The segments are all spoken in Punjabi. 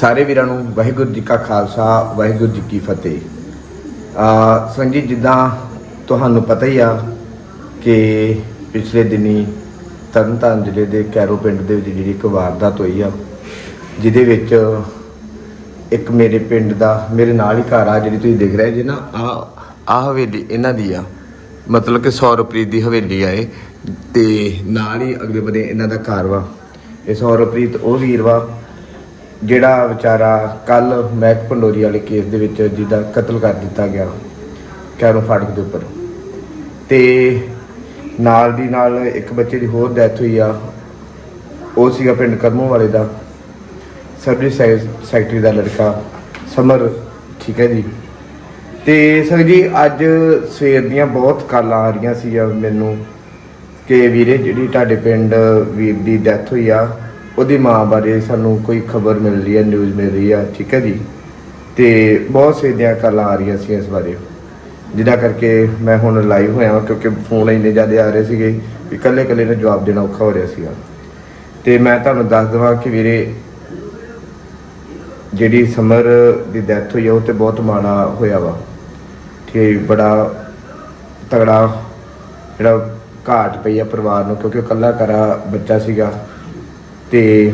ਸਾਰੇ ਵੀਰਾਂ ਨੂੰ ਵਾਹਿਗੁਰੂ ਜੀ ਕਾ ਖਾਲਸਾ, ਵਾਹਿਗੁਰੂ ਜੀ ਕੀ ਫਤਿਹ। ਆ ਸੰਜੀ ਜਿੱਦਾਂ ਤੁਹਾਨੂੰ ਪਤਾ ਹੀ ਆ ਕਿ ਪਿਛਲੇ ਦਿਨੀ ਤਰਨਤਾਰਨ ਜ਼ਿਲ੍ਹੇ ਦੇ ਕੈਰੋ ਪਿੰਡ ਦੇ ਵਿੱਚ ਜਿਹੜੀ ਇੱਕ ਵਾਰਦਾਤ ਹੋਈ ਆ, ਜਿਹਦੇ ਵਿੱਚ ਇੱਕ ਮੇਰੇ ਪਿੰਡ ਦਾ, ਮੇਰੇ ਨਾਲ ਹੀ ਘਰ ਆ ਜਿਹੜੀ ਤੁਸੀਂ ਦੇਖ ਰਹੇ ਜੀ ਨਾ, ਆ ਆ ਹਵੇਲੀ ਇਹਨਾਂ ਦੀ ਆ। ਮਤਲਬ ਕਿ ਸੌਰਵਪ੍ਰੀਤ ਦੀ ਹਵੇਲੀ ਆ ਇਹ, ਤੇ ਨਾਲ ਹੀ ਅਗਲੇ ਬੰਨੇ ਇਹਨਾਂ ਦਾ ਘਰ ਵਾ। ਇਹ ਸੌਰਵਪ੍ਰੀਤ, ਉਹ ਵੀਰ ਵਾ ਜਿਹੜਾ ਵਿਚਾਰਾ ਕੱਲ ਮਹਿਕ ਪੰਡੋਰੀ ਵਾਲੇ ਕੇਸ ਦੇ ਵਿੱਚ ਜਿਹਦਾ ਕਤਲ ਕਰ ਦਿੱਤਾ ਗਿਆ, ਕੈਰੋ ਫਾਟਕ ਦੇ ਉੱਪਰ। ਤੇ ਨਾਲ ਦੀ ਨਾਲ ਇੱਕ ਬੱਚੇ ਦੀ ਹੋਰ ਡੈਥ ਹੋਈ ਆ, ਉਹ ਸੀਗਾ ਪਿੰਡ ਕਰਮੋ ਵਾਲੇ ਦਾ, ਸਰਵਿਸ ਸੈਕਟਰੀ ਦਾ ਲੜਕਾ, ਸਮਰ, ਠੀਕ ਹੈ ਜੀ। ਤੇ ਸਰ ਜੀ, ਅੱਜ ਸਵੇਰ ਦੀਆਂ ਬਹੁਤ ਕਾਲਾਂ ਆ ਰਹੀਆਂ ਸੀ ਮੈਨੂੰ, ਕਿ ਵੀਰੇ ਜਿਹੜੀ ਤੁਹਾਡੇ ਪਿੰਡ ਵੀਰ ਦੀ ਡੈਥ ਹੋਈ ਆ ਉਹਦੀ ਮਾਂ ਬਾਰੇ ਸਾਨੂੰ ਕੋਈ ਖਬਰ ਮਿਲ ਰਹੀ ਹੈ ਨਿਊਜ਼ ਮਿਲ ਰਹੀ ਆ, ਠੀਕ ਹੈ ਜੀ? ਤੇ ਬਹੁਤ ਸਵੇਰ ਕਾਲਾਂ ਆ ਰਹੀਆਂ ਸੀ ਇਸ ਬਾਰੇ। ਜਿਹਦਾ ਕਰਕੇ ਮੈਂ ਹੁਣ ਲਾਈਵ ਹੋਇਆ ਵਾਂ, ਕਿਉਂਕਿ ਫੋਨ ਇੰਨੇ ਜ਼ਿਆਦਾ ਆ ਰਹੇ ਸੀਗੇ ਕਿ ਇਕੱਲੇ ਇਕੱਲੇ ਨੂੰ ਜਵਾਬ ਦੇਣਾ ਔਖਾ ਹੋ ਰਿਹਾ ਸੀਗਾ। ਤੇ ਮੈਂ ਤੁਹਾਨੂੰ ਦੱਸ ਦਵਾਂ ਕਿ ਵੀਰੇ, ਜਿਹੜੀ ਸਮਰ ਦੀ ਡੈਥ ਹੋਈ ਆ, ਉਹ ਤੇ ਬਹੁਤ ਮਾੜਾ ਹੋਇਆ ਵਾ। ਠੀਕ ਹੈ ਬੜਾ ਤਗੜਾ ਜਿਹੜਾ ਘਾਟ ਪਈ ਆ ਪਰਿਵਾਰ ਨੂੰ, ਕਿਉਂਕਿ ਉਹ ਇਕੱਲਾ ਕਰਾ ਬੱਚਾ ਸੀਗਾ। ਤੇ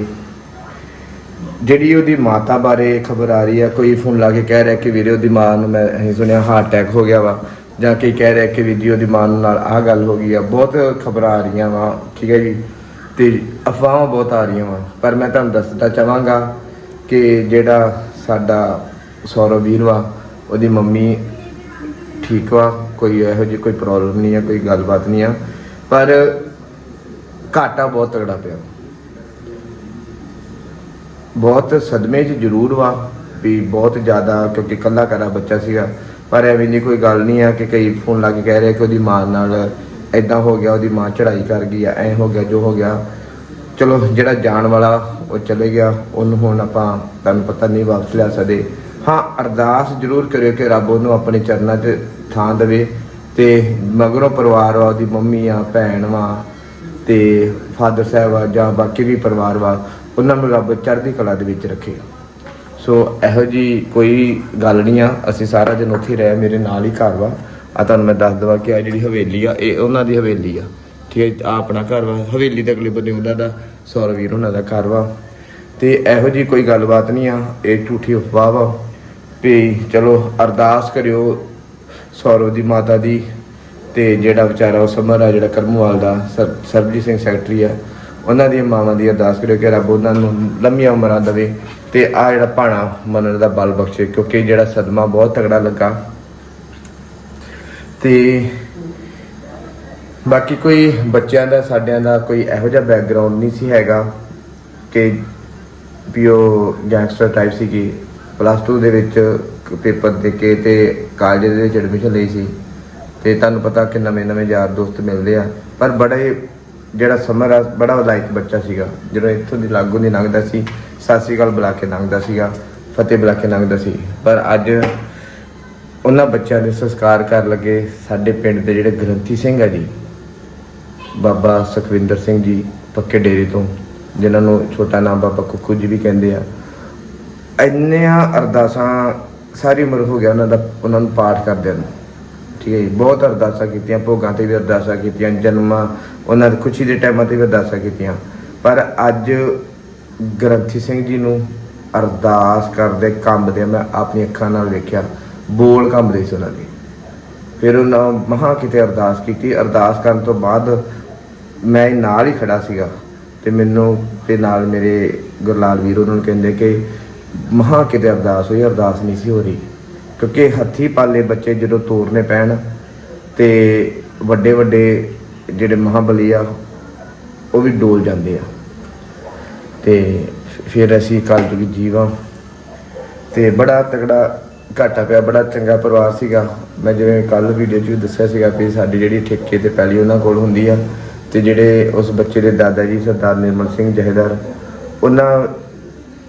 ਜਿਹੜੀ ਉਹਦੀ ਮਾਤਾ ਬਾਰੇ ਖਬਰ ਆ ਰਹੀ ਆ, ਕੋਈ ਫੋਨ ਲਾ ਕੇ ਕਹਿ ਰਿਹਾ ਕਿ ਵੀਰੇ ਉਹਦੀ ਮਾਂ ਨੂੰ ਮੈਂ ਅਸੀਂ ਸੁਣਿਆ ਹਾਰਟ ਅਟੈਕ ਹੋ ਗਿਆ ਵਾ, ਜਾਂ ਕੋਈ ਕਹਿ ਰਿਹਾ ਕਿ ਵੀਰ ਜੀ ਉਹਦੀ ਮਾਂ ਨੂੰ ਨਾਲ ਆਹ ਗੱਲ ਹੋ ਗਈ ਆ, ਬਹੁਤ ਖਬਰਾਂ ਆ ਰਹੀਆਂ ਵਾ, ਠੀਕ ਹੈ ਜੀ, ਤੇ ਅਫਵਾਹਾਂ ਬਹੁਤ ਆ ਰਹੀਆਂ ਵਾ, ਪਰ ਮੈਂ ਤੁਹਾਨੂੰ ਦੱਸਦਾ ਚਾਹਾਂਗਾ ਕਿ ਜਿਹੜਾ ਸਾਡਾ ਸੌਰਵ ਵੀਰ ਵਾ, ਉਹਦੀ ਮੰਮੀ ਠੀਕ ਵਾ, ਕੋਈ ਇਹੋ ਜਿਹੀ ਕੋਈ ਪ੍ਰੋਬਲਮ ਨਹੀਂ ਆ, ਕੋਈ ਗੱਲਬਾਤ ਨਹੀਂ ਆ, ਪਰ ਘਾਟਾ ਬਹੁਤ ਤਗੜਾ ਪਿਆ। ਬਹੁਤ ਸਦਮੇ 'ਚ ਜ਼ਰੂਰ ਵਾ ਵੀ ਬਹੁਤ ਜ਼ਿਆਦਾ, ਕਿਉਂਕਿ ਇਕੱਲਾ ਕਰਾ ਬੱਚਾ ਸੀਗਾ। ਪਰ ਐਵੇਂ ਦੀ ਕੋਈ ਗੱਲ ਨਹੀਂ ਆ ਕਿ ਕਈ ਫੋਨ ਲਾ ਕੇ ਕਹਿ ਰਿਹਾ ਕਿ ਉਹਦੀ ਮਾਂ ਨਾਲ ਐਦਾਂ ਹੋ ਗਿਆ, ਉਹਦੀ ਮਾਂ ਚੜਾਈ ਕਰ ਗਈ ਆ, ਐ ਹੋ ਗਿਆ, ਜੋ ਹੋ ਗਿਆ। ਚਲੋ, ਜਿਹੜਾ ਜਾਣ ਵਾਲਾ ਉਹ ਚਲੇ ਗਿਆ, ਉਹਨੂੰ ਹੁਣ ਆਪਾਂ ਤੁਹਾਨੂੰ ਪਤਾ ਨਹੀਂ ਵਾਪਸ ਲਿਆ ਸਕਦੇ। ਹਾਂ, ਅਰਦਾਸ ਜ਼ਰੂਰ ਕਰਿਓ ਕਿ ਰੱਬ ਉਹਨੂੰ ਆਪਣੇ ਚਰਨਾਂ 'ਚ ਥਾਂ ਦੇਵੇ ਤੇ ਮਗਰੋਂ ਪਰਿਵਾਰ ਵਾ ਉਹਦੀ ਮੰਮੀ ਆ, ਭੈਣ ਵਾ ਤੇ ਫਾਦਰ ਸਾਹਿਬ ਆ ਜਾਂ ਬਾਕੀ ਵੀ ਪਰਿਵਾਰ ਵਾ, ਉਹਨਾਂ ਨੂੰ ਰੱਬ ਚੜ੍ਹਦੀ ਕਲਾ ਦੇ ਵਿੱਚ ਰੱਖੇ। ਸੋ ਇਹੋ ਜੀ ਕੋਈ ਗੱਲ ਨਹੀਂ ਆ, ਅਸੀਂ ਸਾਰਾ ਦਿਨ ਉੱਥੇ ਹੀ ਰਹੇ, ਮੇਰੇ ਨਾਲ ਹੀ ਘਰ ਵਾ। ਆ ਤੁਹਾਨੂੰ ਮੈਂ ਦੱਸ ਦਵਾਂ ਕਿ ਆ ਜਿਹੜੀ ਹਵੇਲੀ ਆ, ਇਹ ਉਹਨਾਂ ਦੀ ਹਵੇਲੀ ਆ। ਠੀਕ ਹੈ, ਆ ਆਪਣਾ ਘਰ ਵਾ, ਹਵੇਲੀ ਦੇ ਅਗਲੇ ਬੰਨੇ ਉਹਨਾਂ ਦਾ ਸੌਰਵੀਰ ਉਹਨਾਂ ਦਾ ਘਰ ਵਾ। ਤੇ ਇਹੋ ਜੀ ਕੋਈ ਗੱਲਬਾਤ ਨਹੀਂ ਆ, ਇਹ ਝੂਠੀ ਅਫਵਾਹ ਵਾ। ਵੀ ਚਲੋ ਅਰਦਾਸ ਕਰਿਓ ਸੌਰਵ ਦੀ ਮਾਤਾ ਦੀ ਤੇ ਜਿਹੜਾ ਵਿਚਾਰਾ ਉਹ ਸਮਰ ਆ, ਜਿਹੜਾ ਕਰਮਵਾਲ ਦਾ, ਸਰ- ਸਰਬਜੀਤ ਸਿੰਘ ਸੈਕਟਰੀ ਆ, ਉਹਨਾਂ ਦੀਆਂ ਮਾਵਾਂ ਦੀ ਅਰਦਾਸ ਕਰਿਓ ਕਿ ਰੱਬ ਉਹਨਾਂ ਨੂੰ ਲੰਮੀਆਂ ਉਮਰਾਂ ਦੇਵੇ ਤੇ ਆ ਜਿਹੜਾ ਭਾਣਾ ਮੰਨਣ ਦਾ ਬਲ ਬਖਸ਼ੇ, ਕਿਉਂਕਿ ਜਿਹੜਾ ਸਦਮਾ ਬਹੁਤ ਤਗੜਾ ਲੱਗਾ। ਤੇ ਬਾਕੀ ਕੋਈ ਬੱਚਿਆਂ ਦਾ, ਸਾਡਿਆਂ ਦਾ ਕੋਈ ਇਹੋ ਜਿਹਾ ਬੈਕਗ੍ਰਾਉਂਡ ਨਹੀਂ ਸੀ ਹੈਗਾ ਕਿ ਵੀ ਉਹ ਗੈਂਗਸਟਰ ਟਾਈਪ ਸੀਗੀ। ਪਲੱਸ 2 ਦੇ ਵਿੱਚ ਪੇਪਰ ਦੇ ਕੇ ਤੇ ਕਾਲਜ ਦੇ ਵਿੱਚ ਐਡਮਿਸ਼ਨ ਲਈ ਸੀ। ਤੇ ਤੁਹਾਨੂੰ ਪਤਾ ਕਿ ਨਵੇਂ ਨਵੇਂ ਯਾਰ ਦੋਸਤ ਮਿਲਦੇ ਆ। ਪਰ ਬੜੇ ਜਿਹੜਾ ਸਮਰ ਆ, ਬੜਾ ਲਾਇਕ ਬੱਚਾ ਸੀਗਾ। ਜਦੋਂ ਇੱਥੋਂ ਦੀ ਲਾਗੂ ਦੀ ਲੰਘਦਾ ਸੀ, ਸਤਿ ਸ੍ਰੀ ਅਕਾਲ ਬੁਲਾ ਕੇ ਲੰਘਦਾ ਸੀਗਾ, ਫਤਿਹ ਬੁਲਾ ਕੇ ਲੰਘਦਾ ਸੀ। ਪਰ ਅੱਜ ਉਹਨਾਂ ਬੱਚਿਆਂ ਦੇ ਸੰਸਕਾਰ ਕਰਨ ਲੱਗੇ ਸਾਡੇ ਪਿੰਡ ਦੇ ਜਿਹੜੇ ਗ੍ਰੰਥੀ ਸਿੰਘ ਆ ਜੀ, ਬਾਬਾ ਸੁਖਵਿੰਦਰ ਸਿੰਘ ਜੀ ਪੱਕੇ ਡੇਰੇ ਤੋਂ, ਜਿਨ੍ਹਾਂ ਨੂੰ ਛੋਟਾ ਨਾਮ ਬਾਬਾ ਕੁੱਕੂ ਜੀ ਵੀ ਕਹਿੰਦੇ ਆ। ਇੰਨੀਆਂ ਅਰਦਾਸਾਂ, ਸਾਰੀ ਉਮਰ ਹੋ ਗਿਆ ਉਹਨਾਂ ਦਾ, ਉਹਨਾਂ ਨੂੰ ਪਾਠ ਕਰਦਿਆਂ ਨੂੰ। ਠੀਕ ਹੈ ਜੀ। ਬਹੁਤ ਅਰਦਾਸਾਂ ਕੀਤੀਆਂ, ਭੋਗਾਂ ਤੇ ਵੀ ਅਰਦਾਸਾਂ ਕੀਤੀਆਂ, ਜਨਮਾਂ, ਉਹਨਾਂ ਦੀ ਖੁਸ਼ੀ ਦੇ ਟਾਈਮਾਂ ਤੇ ਵੀ ਅਰਦਾਸਾਂ ਕੀਤੀਆਂ। ਪਰ ਅੱਜ ਗ੍ਰੰਥੀ ਸਿੰਘ ਜੀ ਨੂੰ ਅਰਦਾਸ ਕਰਦੇ ਕੰਬਦੇ ਮੈਂ ਆਪਣੀ ਅੱਖਾਂ ਨਾਲ ਵੇਖਿਆ, ਬੋਲ ਕੰਬਦੇ ਸੀ ਉਹਨਾਂ ਦੇ। ਫਿਰ ਉਹਨਾਂ ਮਹਾ ਕਿਤੇ ਅਰਦਾਸ ਕੀਤੀ। ਅਰਦਾਸ ਕਰਨ ਤੋਂ ਬਾਅਦ ਮੈਂ ਨਾਲ ਹੀ ਖੜਾ ਸੀਗਾ ਤੇ ਮੈਨੂੰ ਤੇ ਨਾਲ ਮੇਰੇ ਗੁਰਲਾਲ ਵੀਰ ਉਹਨਾਂ ਨੂੰ ਕਹਿੰਦੇ ਕਿ ਮਹਾ ਕਿਤੇ ਅਰਦਾਸ ਹੋਈ, ਅਰਦਾਸ ਨਹੀਂ ਸੀ ਹੋ ਰਹੀ। ਕਿਉਂਕਿ ਹੱਥੀ ਪਾਲੇ ਬੱਚੇ ਜਦੋਂ ਤੋਰਨੇ ਪੈਣ ਤੇ ਵੱਡੇ ਵੱਡੇ ਜਿਹੜੇ ਮਹਾਬਲੀ ਆ, ਉਹ ਵੀ ਡੋਲ ਜਾਂਦੇ ਆ। ਤੇ ਫਿਰ ਅਸੀਂ ਕੱਲ ਜੁਗੀ ਜੀਵਾਂ ਤੇ ਬੜਾ ਤਗੜਾ ਘਾਟਾ ਪਿਆ, ਬੜਾ ਚੰਗਾ ਪਰਿਵਾਰ ਸੀਗਾ। ਮੈਂ ਜਿਵੇਂ ਕੱਲ ਵੀਡੀਓ 'ਚ ਵੀ ਦੱਸਿਆ ਸੀਗਾ ਵੀ ਸਾਡੀ ਜਿਹੜੀ ਠੇਕੇ ਤੇ ਪਹਿਲੀ ਉਹਨਾਂ ਕੋਲ ਹੁੰਦੀ ਆ ਤੇ ਜਿਹੜੇ ਉਸ ਬੱਚੇ ਦੇ ਦਾਦਾ ਜੀ ਸਰਦਾਰ ਨਿਰਮਲ ਸਿੰਘ ਜਹੇਦਾਰ, ਉਹਨਾਂ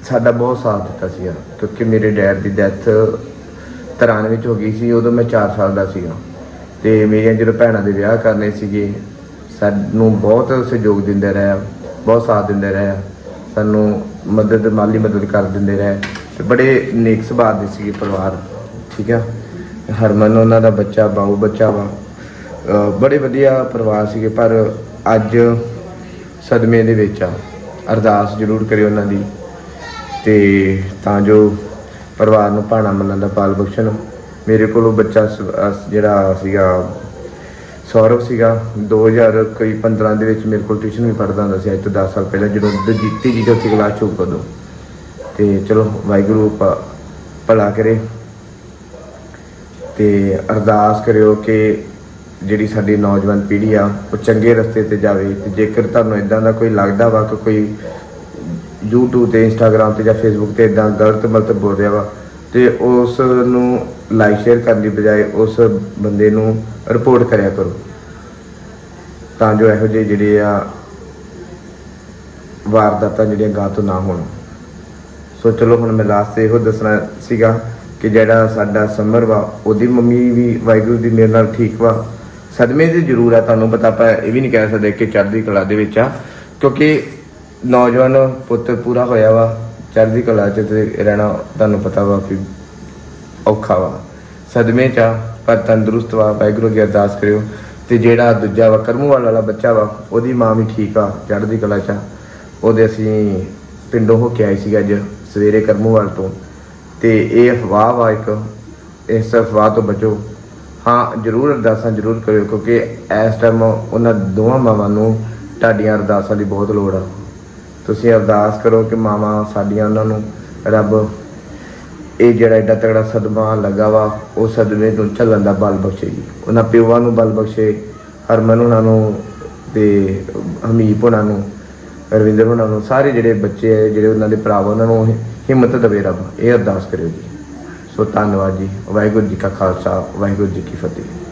ਸਾਡਾ ਬਹੁਤ ਸਾਥ ਦਿੱਤਾ ਸੀਗਾ। ਕਿਉਂਕਿ ਮੇਰੇ ਡੈਡ ਦੀ ਡੈਥ 93 ਵਿੱਚ ਹੋ ਗਈ ਸੀ, ਉਦੋਂ ਮੈਂ 4 ਸਾਲ ਦਾ ਸੀਗਾ। ਤੇ ਮੇਰੀਆਂ ਜਦੋਂ ਭੈਣਾਂ ਦੇ ਵਿਆਹ ਕਰਨੇ ਸੀਗੇ, ਸਾਨੂੰ ਬਹੁਤ ਸਹਿਯੋਗ ਦਿੰਦੇ ਰਹੇ, ਬਹੁਤ ਸਾਥ ਦਿੰਦੇ ਰਹੇ। ਸਾਨੂੰ ਮਦਦ, ਮਾਲੀ ਮਦਦ ਕਰ ਦਿੰਦੇ ਰਹੇ। ਤੇ ਬੜੇ ਨੇਕ ਸੁਭਾਅ ਦੇ ਸੀਗੇ ਪਰਿਵਾਰ, ਠੀਕ ਆ? ਹਰਮਨ ਉਹਨਾਂ ਦਾ ਬੱਚਾ, ਬਾਊ ਬੱਚਾ ਵਾ। ਬੜੇ ਵਧੀਆ ਪਰਿਵਾਰ ਸੀਗੇ, ਪਰ ਅੱਜ ਸਦਮੇ ਦੇ ਵਿੱਚ ਆ। ਅਰਦਾਸ ਜ਼ਰੂਰ ਕਰਿਓ ਉਹਨਾਂ ਦੀ। ਤੇ ਤਾਂ ਜੋ ਪਰਿਵਾਰ ਨੂੰ ਭਾਣਾ ਮੰਨਣ ਦਾ ਪਾਲ ਬਖਸ਼ਣ ਮੇਰੇ ਕੋਲ ਉਹ ਬੱਚਾ ਸ- ਜਿਹੜਾ ਸੀਗਾ, ਸੌਰਵ ਸੀਗਾ 2000 ਕੋਈ 15 ਦੇ ਵਿੱਚ ਮੇਰੇ ਕੋਲ ਟਿਊਸ਼ਨ ਵੀ ਪੜ੍ਹਦਾ ਹੁੰਦਾ ਸੀ, ਅੱਜ ਤੋਂ 10 ਸਾਲ ਪਹਿਲਾਂ, ਜਦੋਂ ਦਜੀਤੀ ਜੀ ਚੌਥੀ ਕਲਾਸ ਚ ਉਦੋਂ। ਤੇ ਚਲੋ, ਵਾਹਿਗੁਰੂ ਭ- ਭਲਾ ਕਰੇ। ਤੇ ਅਰਦਾਸ ਕਰਿਓ ਕਿ ਜਿਹੜੀ ਸਾਡੀ ਨੌਜਵਾਨ ਪੀੜ੍ਹੀ ਆ, ਉਹ ਚੰਗੇ ਰਸਤੇ ਤੇ ਜਾਵੇ। ਤੇ ਜੇਕਰ ਤੁਹਾਨੂੰ ਇਦਾਂ ਦਾ ਕੋਈ ਲੱਗਦਾ ਵਾ ਕਿ ਕੋਈ YouTube ਤੇ Instagram ਤੇ ਜਾਂ Facebook ਤੇ ਇਦਾਂ ਗਲਤ ਮਲਤ ਬੋਲ ਰਿਹਾ ਵਾ, ਤੇ ਉਸ ਨੂੰ ਲਾਈਕ ਸ਼ੇਅਰ ਕਰਨ ਦੀ ਬਜਾਏ ਉਸ ਬੰਦੇ ਨੂੰ ਰਿਪੋਰਟ ਕਰਿਆ ਕਰੋ। ਤਾਂ ਜੋ ਇਹੋ ਜਿਹੇ ਜਿਹੜੇ ਆ ਵਾਰਦਾਤਾਂ ਜਿਹੜੀਆਂ ਗਾਂ ਤੋਂ ਨਾ ਹੋਣ। ਸੋ ਚਲੋ ਹੁਣ ਮੈਂ ਲਾਸਟ ਤੇ ਇਹੋ ਦੱਸਣਾ ਸੀਗਾ ਕਿ ਜਿਹੜਾ ਸਾਡਾ ਸਮਰ ਵਾ, ਉਹਦੀ ਮੰਮੀ ਵੀ ਵਾਹਿਗੁਰੂ ਦੀ ਮਿਹਰ ਨਾਲ ਠੀਕ ਵਾ। ਸਦਮੇ ਦੀ ਜ਼ਰੂਰ ਆ, ਤੁਹਾਨੂੰ ਪਤਾ ਆਪਾਂ ਇਹ ਵੀ ਨਹੀਂ ਕਹਿ ਸਕਦੇ ਕਿ ਚੜ੍ਹਦੀ ਕਲਾ ਦੇ ਵਿੱਚ ਆ, ਕਿਉਂਕਿ ਨੌਜਵਾਨ ਪੁੱਤ ਪੂਰਾ ਹੋਇਆ ਵਾ, ਚੜ੍ਹਦੀ ਕਲਾ ਚ ਤੇ ਰਹਿਣਾ ਤੁਹਾਨੂੰ ਪਤਾ ਵਾ ਕਿ ਔਖਾ ਵਾ। ਸਦਮੇ ਚ ਆ, ਪਰ ਤੰਦਰੁਸਤ ਵਾ, ਵਾਹਿਗੁਰੂ ਅੱਗੇ ਅਰਦਾਸ ਕਰਿਓ। ਤੇ ਜਿਹੜਾ ਦੂਜਾ ਵਾ, ਕਰਮੂਵਾਲ ਵਾਲਾ ਬੱਚਾ ਵਾ, ਉਹਦੀ ਮਾਂ ਵੀ ਠੀਕ ਆ, ਚੜ੍ਹਦੀ ਕਲਾ ਚ ਆ। ਉਹਦੇ ਅਸੀਂ ਪਿੰਡੋਂ ਹੋ ਕੇ ਆਏ ਸੀ ਅੱਜ, ਸਵੇਰੇ ਕਰਮੂਵਾਲ ਤੋਂ। ਤੇ ਇਹ ਅਫਵਾਹ ਵਾ ਇੱਕ, ਇਸ ਅਫਵਾਹ ਤੋਂ ਬਚੋ। ਹਾਂ, ਜਰੂਰ ਅਰਦਾਸਾਂ ਜਰੂਰ ਕਰਿਓ, ਕਿਉਂਕਿ ਇਸ ਟਾਈਮ ਉਹਨਾਂ ਦੋਵਾਂ ਮਾਵਾਂ ਨੂੰ ਤੁਹਾਡੀਆਂ ਅਰਦਾਸਾਂ ਦੀ ਬਹੁਤ ਲੋੜ ਆ। ਤੁਸੀਂ ਅਰਦਾਸ ਕਰੋ ਕਿ ਮਾਵਾਂ ਸਾਡੀਆਂ ਉਹਨਾਂ ਨੂੰ ਰੱਬ ਇਹ ਜਿਹੜਾ ਏਡਾ ਤਗੜਾ ਸਦਮਾ ਲੱਗਾ ਵਾ, ਉਹ ਸਦਮੇ ਤੋਂ ਝੱਲਣ ਦਾ ਬਲ ਬਖਸ਼ੇ ਜੀ। ਉਹਨਾਂ ਪਿਓਾਂ ਨੂੰ ਬਲ ਬਖਸ਼ੇ, ਹਰਮਨ ਉਹਨਾਂ ਨੂੰ ਤੇ ਹਮੀਪ ਉਹਨਾਂ ਨੂੰ, ਰਵਿੰਦਰ ਉਹਨਾਂ ਨੂੰ, ਸਾਰੇ ਜਿਹੜੇ ਬੱਚੇ ਹੈ ਜਿਹੜੇ ਉਹਨਾਂ ਦੇ ਭਰਾ ਉਹਨਾਂ ਨੂੰ ਹਿੰਮਤ ਦੇਵੇ ਰੱਬ, ਇਹ ਅਰਦਾਸ ਕਰਿਓ ਜੀ। ਸੋ ਧੰਨਵਾਦ ਜੀ। ਵਾਹਿਗੁਰੂ ਜੀ ਕਾ ਖਾਲਸਾ, ਵਾਹਿਗੁਰੂ ਜੀ ਕੀ ਫਤਿਹ।